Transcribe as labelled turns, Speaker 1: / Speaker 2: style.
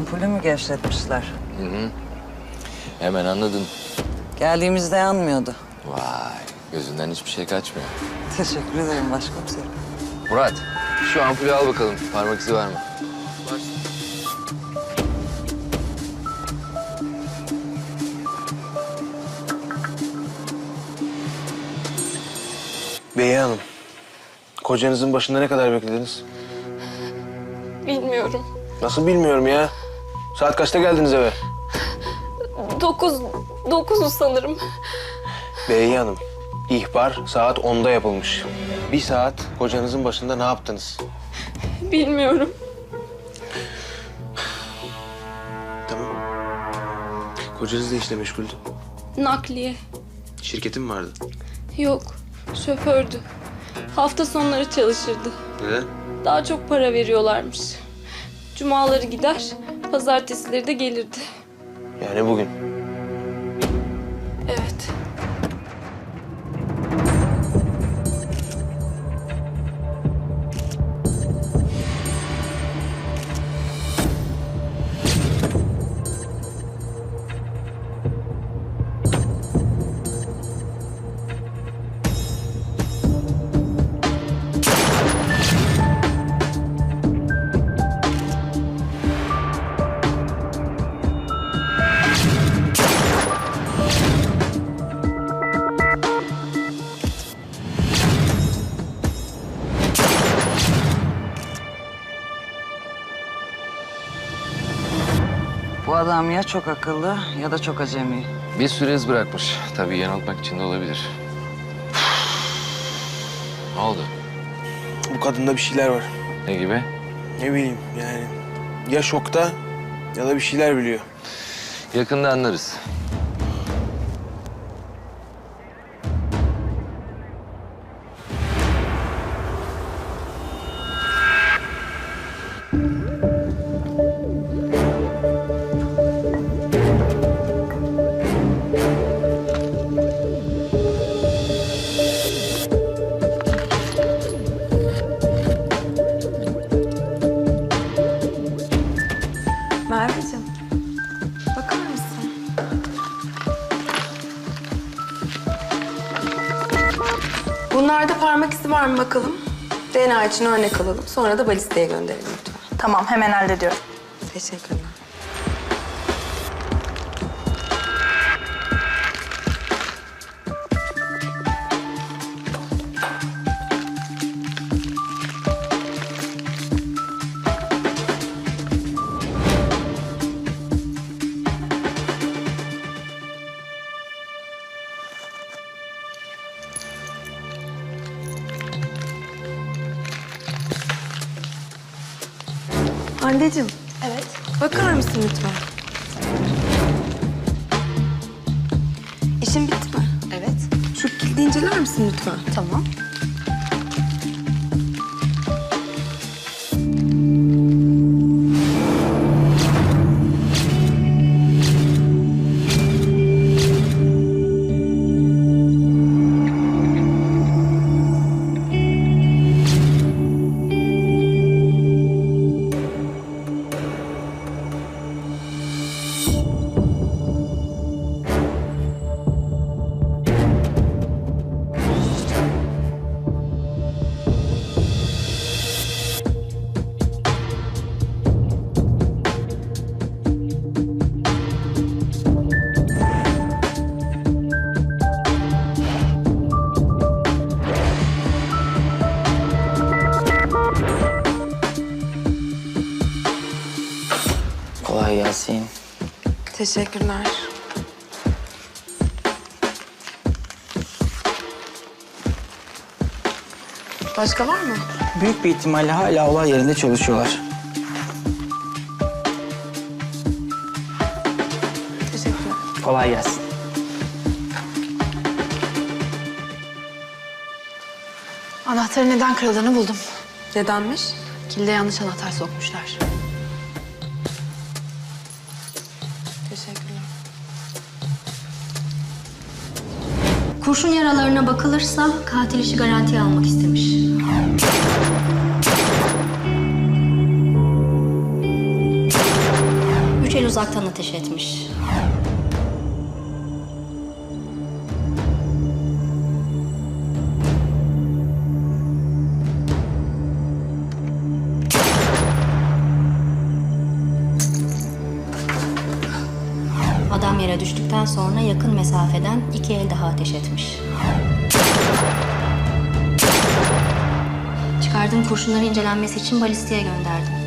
Speaker 1: Meşgulü mü gevşetmişler?
Speaker 2: Hemen anladın.
Speaker 1: Geldiğimizde yanmıyordu.
Speaker 2: Vay, gözünden hiçbir şey kaçmıyor.
Speaker 1: Teşekkür ederim başkomiserim.
Speaker 2: Murat, şu ampulü al bakalım. Parmak izi var mı?
Speaker 3: Bey Hanım, kocanızın başında ne kadar beklediniz?
Speaker 4: Bilmiyorum.
Speaker 3: Nasıl bilmiyorum ya. Saat kaçta geldiniz eve?
Speaker 4: Dokuz, dokuzu sanırım.
Speaker 3: Bey Hanım, ihbar saat 10'da yapılmış. Bir saat kocanızın başında ne yaptınız?
Speaker 4: Bilmiyorum.
Speaker 3: Tamam. Kocanız da işle meşguldü.
Speaker 4: Nakliye.
Speaker 3: Şirketin mi vardı?
Speaker 4: Yok. Şofördü. Hafta sonları çalışırdı.
Speaker 3: Neden?
Speaker 4: Daha çok para veriyorlarmış. Cumaları gider, pazartesileri de gelirdi.
Speaker 3: Yani bugün.
Speaker 1: Adam ya çok akıllı ya da çok acemi.
Speaker 2: Bir süre iz bırakmış. Tabii yanıltmak için de olabilir. ne oldu?
Speaker 3: Bu kadında bir şeyler var.
Speaker 2: Ne gibi?
Speaker 3: Ne bileyim yani. Ya şokta ya da bir şeyler biliyor.
Speaker 2: Yakında anlarız.
Speaker 5: Bunlarda parmak izi var mı bakalım? DNA için örnek alalım. Sonra da balisteye gönderelim lütfen.
Speaker 6: Tamam hemen hallediyorum.
Speaker 5: Teşekkürler. Hande'cim. Evet. Bakar mısın lütfen? İşin bitti mi?
Speaker 6: Evet.
Speaker 5: Şu kilidi inceler misin lütfen?
Speaker 6: Tamam.
Speaker 7: Kolay gelsin.
Speaker 5: Teşekkürler. Başka var mı?
Speaker 7: Büyük bir ihtimalle hala olay yerinde çalışıyorlar.
Speaker 5: Teşekkürler.
Speaker 7: Kolay gelsin.
Speaker 6: Anahtarın neden kırıldığını buldum.
Speaker 5: Nedenmiş?
Speaker 6: Kilide yanlış anahtar sokmuşlar.
Speaker 8: Kurşun yaralarına bakılırsa katil işi garantiye almak istemiş. uzaktan ateş etmiş. Adam yere düştükten sonra yakın mesafeden iki el daha ateş etmiş. Çıkardığım kurşunları incelenmesi için balistiğe gönderdim.